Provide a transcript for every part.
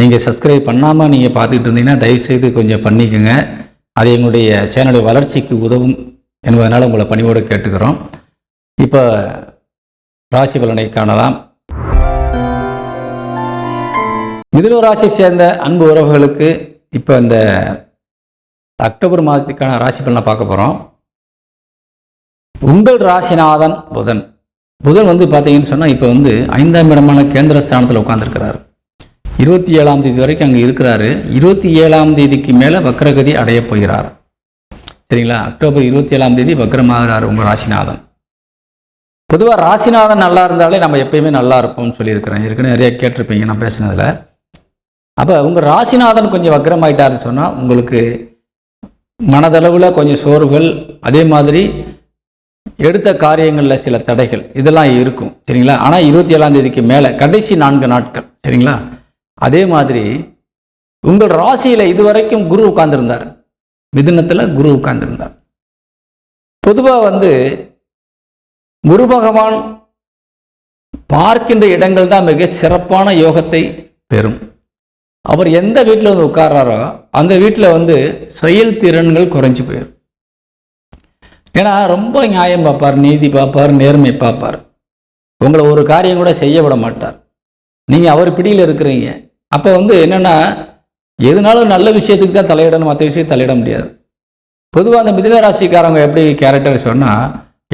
நீங்கள் சப்ஸ்கிரைப் பண்ணாமல் நீங்கள் பார்த்துக்கிட்டு இருந்தீங்கன்னா தயவுசெய்து கொஞ்சம் பண்ணிக்கோங்க. அது எங்களுடைய சேனலுடைய வளர்ச்சிக்கு உதவும் என்பதனால் உங்களை பணிவோடு கேட்டுக்கிறோம். இப்போ ராசி பலனை காணலாம். மிதுன ராசி சேர்ந்த அன்பு உறவுகளுக்கு இப்போ இந்த அக்டோபர் மாதத்துக்கான ராசி பலனை பார்க்க போகிறோம் உங்கள் ராசிநாதன் புதன். புதன் வந்து பார்த்தீங்கன்னு சொன்னால் இப்போ வந்து ஐந்தாம் இடமான கேந்திர ஸ்தானத்தில் உட்காந்துருக்கிறார் இருபத்தி ஏழாம் தேதி வரைக்கும் அங்கே இருக்கிறாரு. இருபத்தி ஏழாம் தேதிக்கு மேலே வக்ரகதி அடையப் போகிறார். சரிங்களா? அக்டோபர் இருபத்தி ஏழாம் தேதி வக்ரமாகிறார் உங்கள் ராசிநாதன். பொதுவாக ராசிநாதன் நல்லா இருந்தாலே நம்ம எப்பயுமே நல்லா இருப்போம்னு சொல்லியிருக்கிறேன். ஏற்கனவே நிறைய கேட்டிருப்பீங்க நான் பேசினதில். அப்போ உங்கள் ராசிநாதன் கொஞ்சம் வக்ரமாயிட்டாருன்னு சொன்னால் உங்களுக்கு மனதளவில் கொஞ்சம் சோர்வுகள் அதே மாதிரி எடுத்த காரியங்களில் சில தடைகள் இதெல்லாம் இருக்கும். சரிங்களா? ஆனால் இருபத்தி ஏழாம் தேதிக்கு மேலே கடைசி நான்கு நாட்கள். சரிங்களா? அதே மாதிரி உங்கள் ராசியில் இதுவரைக்கும் குரு உட்கார்ந்துருந்தார். மிதுனத்தில் குரு உட்கார்ந்துருந்தார். பொதுவாக வந்து குரு பகவான் பார்க்கின்ற இடங்கள் தான் மிக சிறப்பான யோகத்தை பெறும். அவர் எந்த வீட்டில் வந்து உட்கார்றாரோ அந்த வீட்டில் வந்து செயல் திறன்கள் குறைஞ்சி போயிடும் ஏன்னா ரொம்ப நியாயம் பார்ப்பார் நீதி பார்ப்பார் நேர்மை பார்ப்பார். உங்களை ஒரு காரியம் கூட செய்ய விட மாட்டார். நீங்கள் அவர் பிடியில் இருக்கிறீங்க. அப்போ வந்து என்னென்னா எதுனாலும் நல்ல விஷயத்துக்கு தான் தலையிடணும் மற்ற விஷயம் தலையிட முடியாது. பொதுவாக அந்த மிதுன ராசிக்காரங்க எப்படி கேரக்டர் சொன்னால்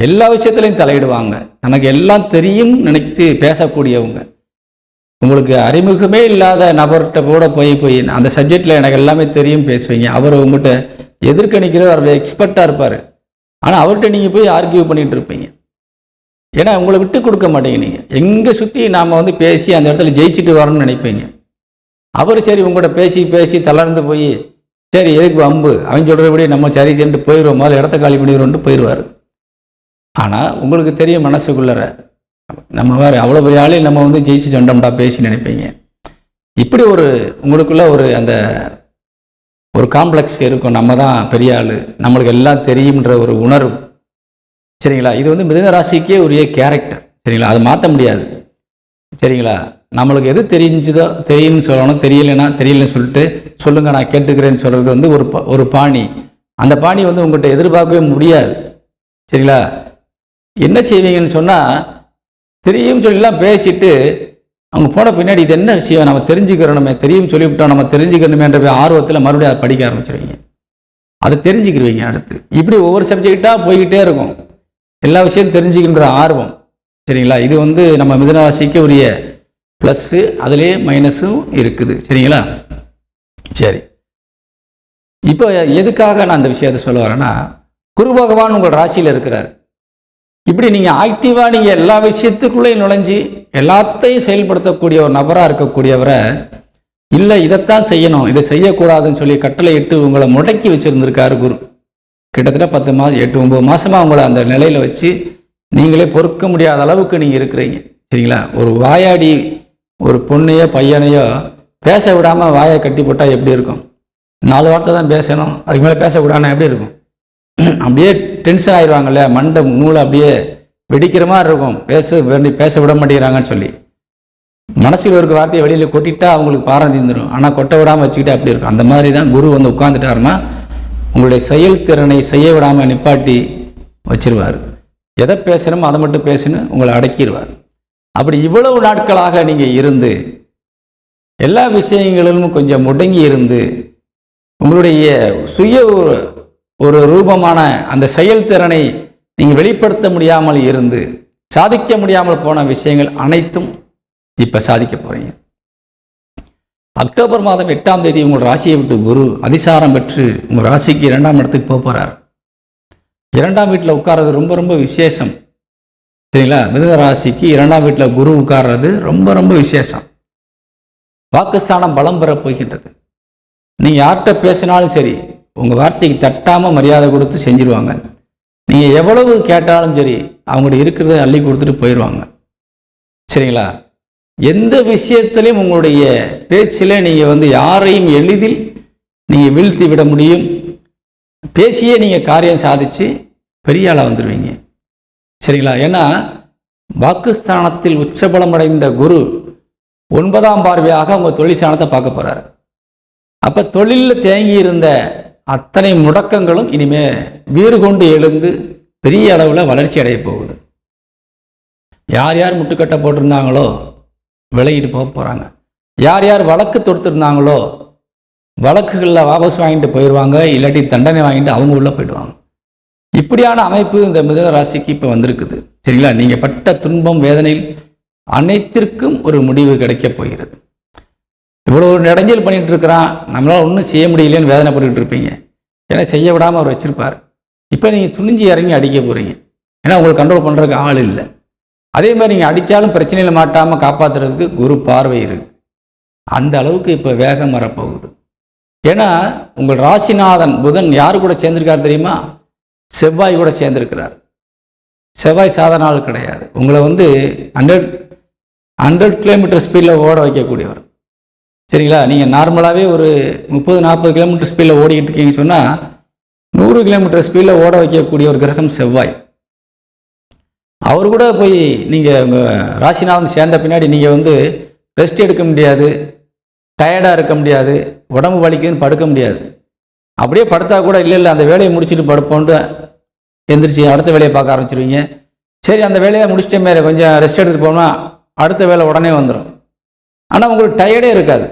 எல்லா விஷயத்துலையும் தலையிடுவாங்க. தனக்கு எல்லாம் தெரியும் நினைச்சு பேசக்கூடியவங்க. உங்களுக்கு அறிமுகமே இல்லாத நபர்கிட்ட கூட போய் போய் அந்த சப்ஜெக்டில் எனக்கு எல்லாமே தெரியும் பேசுவீங்க. அவர் உங்கள்கிட்ட எதிர்கணிக்கிற அவர் எக்ஸ்பர்ட்டாக இருப்பார். ஆனால் அவர்கிட்ட நீங்கள் போய் ஆர்கியூ பண்ணிகிட்டு இருப்பீங்க. ஏன்னா உங்களை விட்டு கொடுக்க மாட்டீங்க நீங்கள் எங்கே சுற்றி நாம் வந்து பேசி அந்த இடத்துல ஜெயிச்சுட்டு வரணும்னு நினைப்பீங்க. அவர் சரி உங்கள்கிட்ட பேசி பேசி தளர்ந்து போய் சரி எதுக்கு வம்பு? அவன் சொல்கிறபடி நம்ம சரி சென்று போயிடுவோம் முதல்ல இடத்த காலி பண்ணிடுவோம்ட்டு போயிடுவார் ஆனால் உங்களுக்கு தெரியும் மனசுக்குள்ளற. நம்ம வேறு அவ்வளோ பெரிய ஆளே நம்ம வந்து ஜெயிச்சு சொண்டோம்டா பேசி நினைப்பீங்க. இப்படி ஒரு உங்களுக்குள்ள ஒரு அந்த ஒரு காம்ப்ளெக்ஸ் இருக்கும். நம்ம தான் பெரிய ஆள். நம்மளுக்கு எல்லாம் தெரியும்ன்ற ஒரு உணர்வு. சரிங்களா? இது வந்து மிதுன ராசிக்கே உரிய கேரக்டர் சரிங்களா? அதை மாற்ற முடியாது. சரிங்களா? நம்மளுக்கு எது தெரிஞ்சுதோ தெரியும்னு சொல்லணும் தெரியலைன்னா தெரியலன்னு சொல்லிட்டு சொல்லுங்க நான் கேட்டுக்கிறேன்னு சொல்கிறது வந்து ஒரு ப- ஒரு பாணி. அந்த பாணி வந்து உங்கள்கிட்ட எதிர்பார்க்கவே முடியாது. சரிங்களா? என்ன செய்வீங்கன்னு சொன்னால் தெரியும் சொல்லிலாம் பேசிட்டு அவங்க போன பின்னாடி இது என்ன விஷயம் நம்ம தெரிஞ்சுக்கிறோமே தெரியும் சொல்லிவிட்டோம் நம்ம தெரிஞ்சுக்கணுமேன்ற ஆர்வத்தில் மறுபடியும் அதை படிக்க ஆரம்பிச்சிருவீங்க. அதை தெரிஞ்சுக்கிருவீங்க அடுத்து. இப்படி ஒவ்வொரு சப்ஜெக்டாக போய்கிட்டே இருக்கும். எல்லா விஷயம் தெரிஞ்சுக்கின்ற ஆர்வம். சரிங்களா? இது வந்து நம்ம மிதனராசிக்கு உரிய ப்ளஸ்ஸு அதுலேயே மைனஸும் இருக்குது. சரிங்களா? சரி. இப்போ எதுக்காக நான் அந்த விஷயத்தை சொல்ல வரேன்னா குரு பகவான் உங்கள் ராசியில் இருக்கிறார். இப்படி நீங்கள் ஆக்டிவாக நீங்கள் எல்லா விஷயத்துக்குள்ளேயும் நுழைஞ்சு எல்லாத்தையும் செயல்படுத்தக்கூடிய ஒரு நபராக இருக்கக்கூடியவரை இல்லை இதைத்தான் செய்யணும் இதை செய்யக்கூடாதுன்னு சொல்லி கட்டளை இட்டு உங்களை முடக்கி வச்சுருந்துருக்காரு குரு. கிட்டத்தட்ட பத்து மாதம் எட்டு ஒம்பது மாதமாக உங்களை அந்த நிலையில் வச்சு நீங்களே பொறுக்க முடியாத அளவுக்கு நீங்கள் இருக்கிறீங்க. சரிங்களா? ஒரு வாயாடி ஒரு பொண்ணையோ பையனையோ பேச விடாமல் வாயை கட்டி போட்டால் எப்படி இருக்கும்? நாலு வார்த்தை தான் பேசணும். அதுக்கு மேலே பேசக்கூடாதுன்னா எப்படி இருக்கும்? அப்படியே டென்ஷன் ஆயிடுவாங்கல்ல மண்டை மூளை அப்படியே வெடிக்கிற மாதிரி இருக்கும். பேச வேண்டி பேச விட மாட்டேங்கிறாங்கன்னு சொல்லி. மனசில் இருக்க வார்த்தையை வெளியில் கொட்டிட்டா அவங்களுக்கு பாரம் தீர்ந்துடும் ஆனால் கொட்ட விடாமல் வச்சுக்கிட்டே அப்படி இருக்கும்? அந்த மாதிரி தான் குரு வந்து உட்காந்துட்டாருன்னா உங்களுடைய செயல்திறனை செய்ய விடாமல் நிப்பாட்டி வச்சிருவார். எதை பேசணுமோ அதை மட்டும் பேசுன்னு உங்களை அடக்கிடுவார். அப்படி இவ்வளவு நாட்களாக நீங்கள் இருந்து எல்லா விஷயங்களிலும் கொஞ்சம் முடங்கி இருந்து உங்களுடைய சுய ஒரு ஒரு ரூபமான அந்த செயல்திறனை நீங்கள் வெளிப்படுத்த முடியாமல் இருந்து சாதிக்க முடியாமல் போன விஷயங்கள் அனைத்தும் இப்போ சாதிக்க போகிறீங்க அக்டோபர் மாதம் எட்டாம் தேதி உங்கள் ராசியை விட்டு குரு அதிசாரம் பெற்று உங்கள் ராசிக்கு இரண்டாம் இடத்துக்கு போக போகிறார் இரண்டாம் வீட்டில் உட்கார்றது ரொம்ப ரொம்ப விசேஷம். சரிங்களா? மிதுன ராசிக்கு இரண்டாம் வீட்டில் குரு உட்கார்றது ரொம்ப ரொம்ப விசேஷம். வாக்குஸ்தானம் பலம் பெறப் போகின்றது. நீங்கள் யார்கிட்ட பேசினாலும் சரி உங்கள் வார்த்தைக்கு தட்டாமல் மரியாதை கொடுத்து செஞ்சிருவாங்க. நீங்கள் எவ்வளவு கேட்டாலும் சரி அவங்கள்ட்ட இருக்கிறத அள்ளி கொடுத்துட்டு போயிடுவாங்க சரிங்களா? எந்த விஷயத்திலையும் உங்களுடைய பேச்சில் நீங்கள் வந்து யாரையும் எளிதில் நீங்கள் வீழ்த்தி விட முடியும். பேசியே நீங்கள் காரியம் சாதித்து பெரிய ஆளாக வந்துடுவீங்க சரிங்களா? ஏன்னா வாக்குஸ்தானத்தில் உச்சபலமடைந்த குரு ஒன்பதாம் பார்வையாக அவங்க தொழில் ஸ்தானத்தை பார்க்க போகிறாரு அப்போ தொழிலில் தேங்கி இருந்த அத்தனை முடக்கங்களும் இனிமே வீறு கொண்டு எழுந்து பெரிய அளவில் வளர்ச்சி அடைய போகுது. யார் யார் முட்டுக்கட்டை போட்டிருந்தாங்களோ விலகிட்டு போக போகிறாங்க யார் யார் வழக்கு தொடுத்திருந்தாங்களோ வழக்குகளில் வாபஸ் வாங்கிட்டு போயிடுவாங்க இல்லாட்டி தண்டனை வாங்கிட்டு அவங்க உள்ளே போயிடுவாங்க. இப்படியான அமைப்பு இந்த மிதன ராசிக்கு இப்போ வந்திருக்குது. சரிங்களா? நீங்கள் பட்ட துன்பம் வேதனையில் அனைத்திற்கும் ஒரு முடிவு கிடைக்கப் போகிறது. இவ்வளோ ஒரு இடைஞ்சல் பண்ணிகிட்டு இருக்கிறான். நம்மளால் ஒன்றும் செய்ய முடியலன்னு வேதனைப்பட்டுக்கிட்டு இருப்பீங்க. ஏன்னா செய்ய விடாமல் அவர் வச்சுருப்பார். இப்போ நீங்கள் துணிஞ்சு இறங்கி அடிக்க போகிறீங்க ஏன்னா உங்களுக்கு கண்ட்ரோல் பண்ணுறதுக்கு ஆள் இல்லை. அதே மாதிரி நீங்கள் அடித்தாலும் பிரச்சனையில் மாட்டாமல் காப்பாற்றுறதுக்கு குரு பார்வை இருக்கு. அந்த அளவுக்கு இப்போ வேகம் வரப்போகுது. ஏன்னா உங்கள் ராசிநாதன் புதன் யார் கூட சேர்ந்திருக்கார் தெரியுமா? செவ்வாய் கூட சேர்ந்திருக்கிறார். செவ்வாய் சாதாரண ஆள் கிடையாது. உங்களை வந்து ஹண்ட்ரட் ஹண்ட்ரட் கிலோமீட்டர் ஸ்பீடில் ஓட வைக்கக்கூடியவர். சரிங்களா? நீங்கள் நார்மலாகவே ஒரு முப்பது நாற்பது கிலோமீட்டர் ஸ்பீடில் ஓடிக்கிட்டு இருக்கீங்கன்னு சொன்னால் நூறு கிலோமீட்டர் ஸ்பீடில் ஓட வைக்கக்கூடிய ஒரு கிரகம் செவ்வாய். அவர் கூட போய் நீங்கள் உங்கள் ராசிநாதன் சேர்ந்த பின்னாடி நீங்கள் வந்து ரெஸ்ட் எடுக்க முடியாது டயர்டாக இருக்க முடியாது உடம்பு வலிக்குதுன்னு படுக்க முடியாது. அப்படியே படுத்தா கூட இல்லை இல்லை அந்த வேலையை முடிச்சுட்டு படுப்போன்ட்டு எந்திரிச்சு அடுத்த வேலையை பார்க்க ஆரம்பிச்சிருவீங்க. சரி அந்த வேலையை முடிச்சிட்டே மேலே கொஞ்சம் ரெஸ்ட் எடுத்துட்டு போனால் அடுத்த வேலை உடனே வந்துடும் ஆனால் உங்களுக்கு டயர்டே இருக்காது.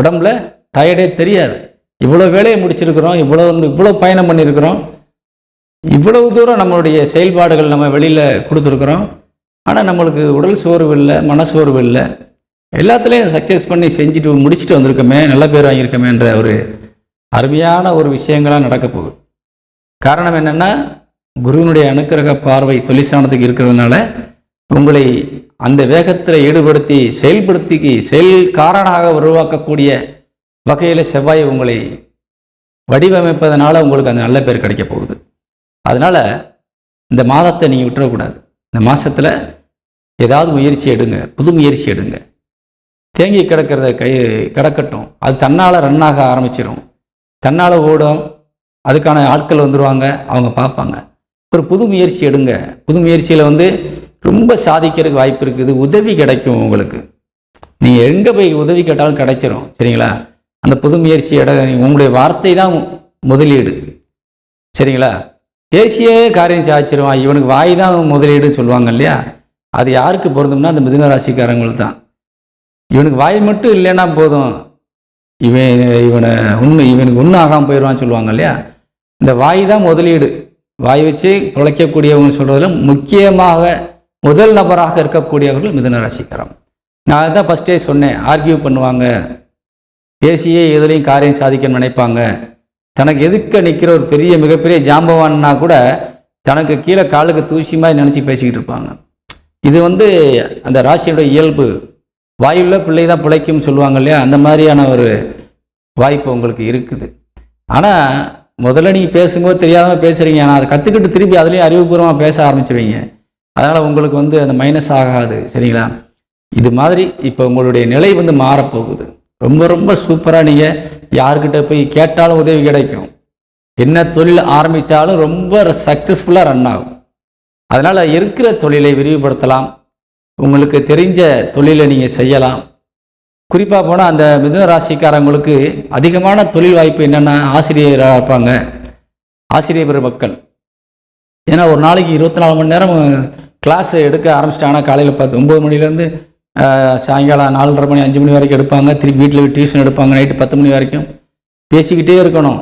உடம்புல டயர்டே தெரியாது. இவ்வளோ வேலையை முடிச்சிருக்கிறோம் இவ்வளோ இவ்வளோ பயணம் பண்ணியிருக்கிறோம். இவ்வளவு தூரம் நம்மளுடைய செயல்பாடுகள் நம்ம வெளியில் கொடுத்துருக்குறோம். ஆனால் நம்மளுக்கு உடல் சோர்வு இல்லை மனசோர்வு இல்லை. எல்லாத்துலேயும் சக்ஸஸ் பண்ணி செஞ்சுட்டு முடிச்சுட்டு வந்திருக்கோமே நல்ல பேர் வாங்கியிருக்கோமேன்ற ஒரு அருமையான ஒரு விஷயங்களாக நடக்க போகுது. காரணம் என்னென்னா குருவினுடைய அனுக்கிரக பார்வை தொழிற்சானத்துக்கு இருக்கிறதுனால உங்களை அந்த வேகத்தில் ஈடுபடுத்தி செயல்படுத்தி செயல்காரனாக உருவாக்கக்கூடிய வகையில் செவ்வாய் உங்களை வடிவமைப்பதனால உங்களுக்கு அந்த நல்ல பேர் கிடைக்க போகுது. அதனால் இந்த மாதத்தை நீங்கள் விட்டுறக்கூடாது. இந்த மாதத்தில் ஏதாவது முயற்சி எடுங்க புது முயற்சி எடுங்க. தேங்கி கிடக்கிறத கை கிடக்கட்டும். அது தன்னால் ரன்னாக ஆரம்பிச்சிடும் தன்னால் ஓடும். அதுக்கான ஆட்கள் வந்துடுவாங்க அவங்க பார்ப்பாங்க. ஒரு புது முயற்சி எடுங்க. புது முயற்சியில் வந்து ரொம்ப சாதிக்கிறதுக்கு வாய்ப்பு இருக்குது. உதவி கிடைக்கும் உங்களுக்கு. நீங்கள் எங்கே போய் உதவி கேட்டாலும் கிடைச்சிரும். சரிங்களா? அந்த புது முயற்சி இட உங்களுடைய வார்த்தை தான் முதலீடு. சரிங்களா? பேசியே காரியம் சாய்ச்சிருவான் இவனுக்கு வாய் தான் முதலீடுன்னு சொல்லுவாங்க இல்லையா? அது யாருக்கு பொருந்தும்னா அந்த மிதுன ராசிக்காரங்களுக்கு தான். இவனுக்கு வாய் மட்டும் இல்லைன்னா போதும். இவன் இவனை உண்மை இவனுக்கு ஒன்றும் ஆகாமல் போயிடுவான்னு சொல்லுவாங்க இல்லையா? இந்த வாய் தான் முதலீடு. வாய் வச்சு பிழைக்கக்கூடியவங்க சொல்கிறதுல முக்கியமாக முதல் நபராக இருக்கக்கூடியவர்கள் மிதுன ராசிக்காரம் நான் தான் ஃபஸ்ட்டே சொன்னேன் ஆர்கியூ பண்ணுவாங்க. பேசியே எதுலேயும் காரியம் சாதிக்க நினைப்பாங்க. தனக்கு எதுக்க நிற்கிற ஒரு பெரிய மிகப்பெரிய ஜாம்பவான்னா கூட தனக்கு கீழே காலுக்கு தூசி மாதிரி நினச்சி பேசிக்கிட்டு இருப்பாங்க. இது வந்து அந்த ராசியோட இயல்பு. வாயுள்ள பிள்ளை தான் பிழைக்கும்னு சொல்லுவாங்க இல்லையா? அந்த மாதிரியான ஒரு வாய்ப்பு உங்களுக்கு இருக்குது. ஆனால் முதல்ல நீங்கள் பேசும்போது தெரியாமல் பேசுகிறீங்க ஆனால் அதை கற்றுக்கிட்டு திருப்பி அதுலேயும் அறிவுபூர்வமாக பேச ஆரம்பிச்சுவீங்க அதனால் உங்களுக்கு வந்து அந்த மைனஸ் ஆகாது. சரிங்களா? இது மாதிரி இப்போ உங்களுடைய நிலை வந்து மாறப்போகுது. ரொம்ப ரொம்ப சூப்பராக நீங்கள் யார்கிட்ட போய் கேட்டாலும் உதவி கிடைக்கும். என்ன தொழில் ஆரம்பித்தாலும் ரொம்ப சக்ஸஸ்ஃபுல்லாக ரன் ஆகும். அதனால் இருக்கிற தொழிலை விரிவுபடுத்தலாம். உங்களுக்கு தெரிஞ்ச தொழிலை நீங்கள் செய்யலாம். குறிப்பாக போனால் அந்த மிதுன ராசிக்காரங்களுக்கு அதிகமான தொழில் வாய்ப்பு என்னென்னா ஆசிரியராக இருப்பாங்க. ஆசிரியர் பெருமக்கள் ஏன்னா ஒரு நாளைக்கு இருபத்தி நாலு மணி நேரம் கிளாஸ் எடுக்க ஆரம்பிச்சிட்டாங்கன்னா காலையில் பத்து ஒம்பது மணிலேருந்து சாயங்காலம் நாலரை மணி அஞ்சு மணி வரைக்கும் எடுப்பாங்க. திருப்பி வீட்டில் டியூஷன் எடுப்பாங்க. நைட்டு பத்து மணி வரைக்கும் பேசிக்கிட்டே இருக்கணும்.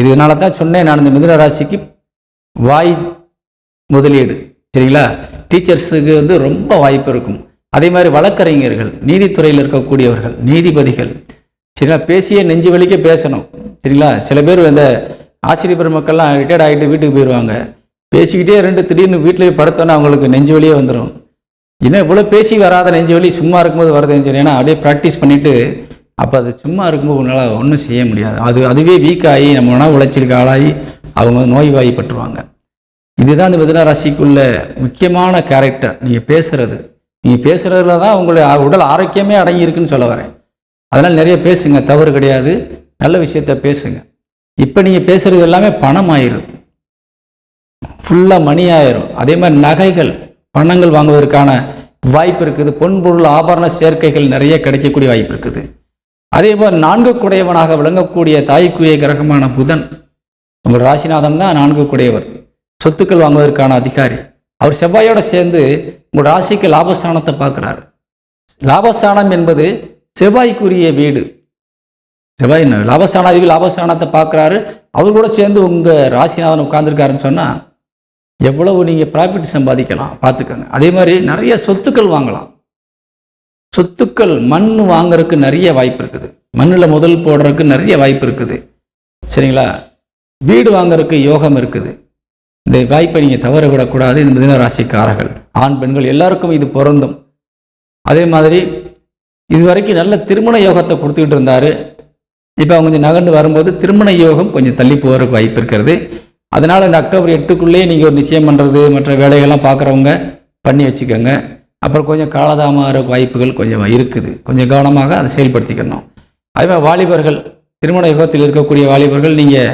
இதனால தான் சொன்னேன் நான் இந்த மிதுன ராசிக்கு வாய் முதலீடு. சரிங்களா டீச்சர்ஸுக்கு வந்து ரொம்ப வாய்ப்பு இருக்கும். அதே மாதிரி வழக்கறிஞர்கள் நீதித்துறையில் இருக்கக்கூடியவர்கள் நீதிபதிகள் சரிங்களா? பேசியே நெஞ்சு வலிக்க பேசணும் சரிங்களா? சில பேர் இந்த ஆசிரியர் பெருமக்கள்லாம் ரிட்டையர்ட் ஆகிட்டு வீட்டுக்கு போயிடுவாங்க பேசிக்கிட்டே ரெண்டு திடீர்னு வீட்டிலே படுத்தோன்னா அவங்களுக்கு நெஞ்சு வலியே வந்துடும் இன்னும் இவ்வளோ பேசி வராத நெஞ்சு வலி சும்மா இருக்கும்போது வரது நெஞ்சு வலி ஏன்னா அப்படியே ப்ராக்டிஸ் பண்ணிவிட்டு அப்போ அது சும்மா இருக்கும்போது உன்னால் ஒன்றும் செய்ய முடியாது. அது அதுவே வீக் ஆகி நம்ம மன உளைச்சலுக்கு ஆளாகி அவங்க நோய்வாய்ப்பட்டுருவாங்க. இதுதான் இந்த மிதுன ராசிக்குள்ள முக்கியமான கேரக்டர் நீங்கள் பேசுறது. நீங்கள் பேசுகிறதுல தான் உங்களுடைய உடல் ஆரோக்கியமே அடங்கியிருக்குன்னு சொல்ல வரேன். அதனால் நிறைய பேசுங்க. தவறு கிடையாது. நல்ல விஷயத்த பேசுங்க. இப்போ நீங்கள் பேசுகிறது எல்லாமே பணம் ஆயிரும் ஃபுல்லாக மணி ஆயிரும் அதே மாதிரி நகைகள் பணங்கள் வாங்குவதற்கான வாய்ப்பு இருக்குது. பொன் பொருள் ஆபரண சேர்க்கைகள் நிறைய கிடைக்கக்கூடிய வாய்ப்பு இருக்குது. அதே போல் நான்கு குடையவனாக விளங்கக்கூடிய தாய்க்குரிய கிரகமான புதன் உங்கள் ராசிநாதன் தான் நான்கு குடையவர். சொத்துக்கள் வாங்குவதற்கான அதிகாரி. அவர் செவ்வாயோட சேர்ந்து உங்கள் ராசிக்கு லாபஸ்தானத்தை பார்க்குறாரு. லாபஸ்தானம் என்பது செவ்வாய்க்குரிய வீடு. செவ்வாய் என்ன? லாபஸ்தானாதிபதி லாபஸ்தானத்தை பார்க்குறாரு. அவர் கூட சேர்ந்து உங்கள் ராசிநாதன் உட்காந்துருக்காருன்னு சொன்னால் எவ்வளவு நீங்கள் ப்ராஃபிட் சம்பாதிக்கலாம் பார்த்துக்கோங்க. அதே மாதிரி நிறைய சொத்துக்கள் வாங்கலாம். சொத்துக்கள் மண் வாங்குறதுக்கு நிறைய வாய்ப்பு இருக்குது. மண்ணில் முதல் போடுறதுக்கு நிறைய வாய்ப்பு இருக்குது. சரிங்களா? வீடு வாங்குறதுக்கு யோகம் இருக்குது. இந்த வாய்ப்பை நீங்கள் தவற விடக்கூடாது இந்த மிதுன ராசிக்காரர்கள். ஆண் பெண்கள் எல்லாருக்கும் இது பொருந்தும். அதே மாதிரி இது வரைக்கும் நல்ல திருமண யோகத்தை கொடுத்துக்கிட்டு இருந்தார். இப்போ அவங்க கொஞ்சம் நகர்ந்து வரும்போது திருமண யோகம் கொஞ்சம் தள்ளி போகிறதுக்கு வாய்ப்பு இருக்கிறது அதனால் இந்த அக்டோபர் எட்டுக்குள்ளேயே நீங்கள் ஒரு நிச்சயம் பண்ணுறது மற்ற வேலைகள்லாம் பார்க்குறவங்க பண்ணி வச்சுக்கோங்க. அப்புறம் கொஞ்சம் காலதாமக வாய்ப்புகள் கொஞ்சம் இருக்குது. கொஞ்சம் கவனமாக அதை செயல்படுத்திக்கணும். அதே மாதிரி வாலிபர்கள் திருமண யுகத்தில் இருக்கக்கூடிய வாலிபர்கள் நீங்கள்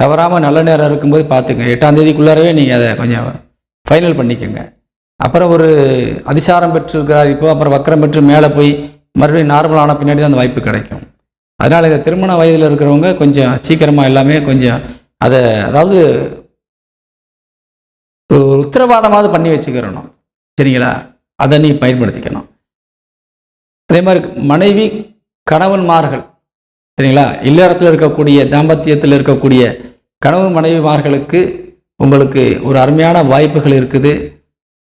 தவறாமல் நல்ல நேரம் இருக்கும்போது பார்த்துக்கங்க. எட்டாம் தேதிக்குள்ளாரவே நீங்கள் அதை கொஞ்சம் ஃபைனல் பண்ணிக்கோங்க. அப்புறம் ஒரு அதிசாரம் பெற்றிருக்கிறார். இப்போ அப்புறம் வக்கரம் பெற்று மேலே போய் மறுபடியும் நார்மலான பின்னாடி தான் அந்த வாய்ப்பு கிடைக்கும். அதனால் இந்த திருமண வயதில் இருக்கிறவங்க கொஞ்சம் சீக்கிரமாக எல்லாமே கொஞ்சம் அதை அதாவது ஒரு உத்தரவாதமாவது பண்ணி வச்சுக்கிறணும். சரிங்களா? அதை நீ பயன்படுத்திக்கணும். அதே மாதிரி மனைவி கணவன்மார்கள் சரிங்களா? இல்லறத்தில் இருக்கக்கூடிய தாம்பத்தியத்தில் இருக்கக்கூடிய கணவன் மனைவிமார்களுக்கு உங்களுக்கு ஒரு அருமையான வாய்ப்புகள் இருக்குது.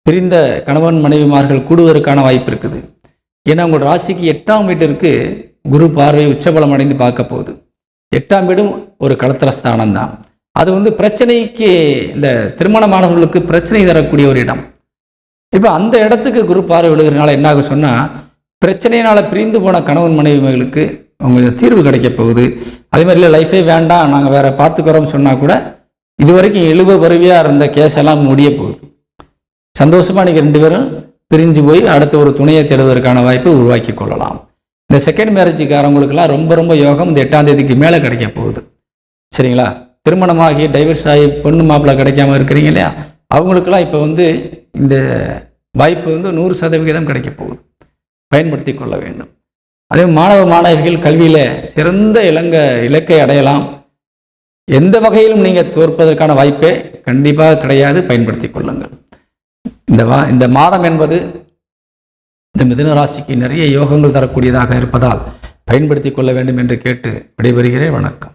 பிரிந்த கணவன் மனைவிமார்கள் கூடுவதற்கான வாய்ப்பு இருக்குது. ஏன்னா உங்கள் ராசிக்கு எட்டாம் வீட்டிற்கு குரு பார்வை உச்சபலம் அடைந்து பார்க்க போகுது. எட்டாம் வீடும் ஒரு களத்திர ஸ்தானம் தான். அது வந்து பிரச்சனைக்கு இந்த திருமணமானவர்களுக்கு பிரச்சனை தரக்கூடிய ஒரு இடம். இப்போ அந்த இடத்துக்கு குரு பார்வை விழுகிறனால என்ன ஆகும் சொன்னால் பிரச்சனையினால் பிரிந்து போன கணவன் மனைவிகளுக்கு உங்களுக்கு தீர்வு கிடைக்க போகுது. அதே மாதிரி இல்லை லைஃபே வேண்டாம் நாங்கள் வேற பார்த்துக்கிறோம்னு சொன்னால் கூட இது வரைக்கும் எழுவ வருவியாக இருந்த கேஸ் எல்லாம் முடிய போகுது. சந்தோஷமாக நீங்கள் ரெண்டு பேரும் பிரிஞ்சு போய் அடுத்த ஒரு துணையை தேடுவதற்கான வாய்ப்பை உருவாக்கி கொள்ளலாம். இந்த செகண்ட் மேரேஜுக்காரவங்களுக்கெல்லாம் ரொம்ப ரொம்ப யோகம் இந்த எட்டாம் தேதிக்கு மேலே கிடைக்க போகுது. சரிங்களா? திருமணமாகி டைவர்ஸ் ஆகி பொண்ணு மாப்பிள்ளை கிடைக்காம இருக்கிறீங்க இல்லையா? அவங்களுக்கெல்லாம் இப்போ வந்து இந்த வாய்ப்பு வந்து நூறு சதவிகிதம் கிடைக்க போகுது. பயன்படுத்தி கொள்ள வேண்டும். அதே மாணவ மாணவிகள் கல்வியில் சிறந்த இலங்க இலக்கை அடையலாம். எந்த வகையிலும் நீங்கள் தோற்பதற்கான வாய்ப்பே கண்டிப்பாக கிடையாது. பயன்படுத்தி கொள்ளுங்கள். இந்த வா இந்த மாதம் என்பது இந்த மிதுன ராசிக்கு நிறைய யோகங்கள் தரக்கூடியதாக இருப்பதால் பயன்படுத்தி கொள்ள வேண்டும் என்று கேட்டு விடைபெறுகிறேன். வணக்கம்.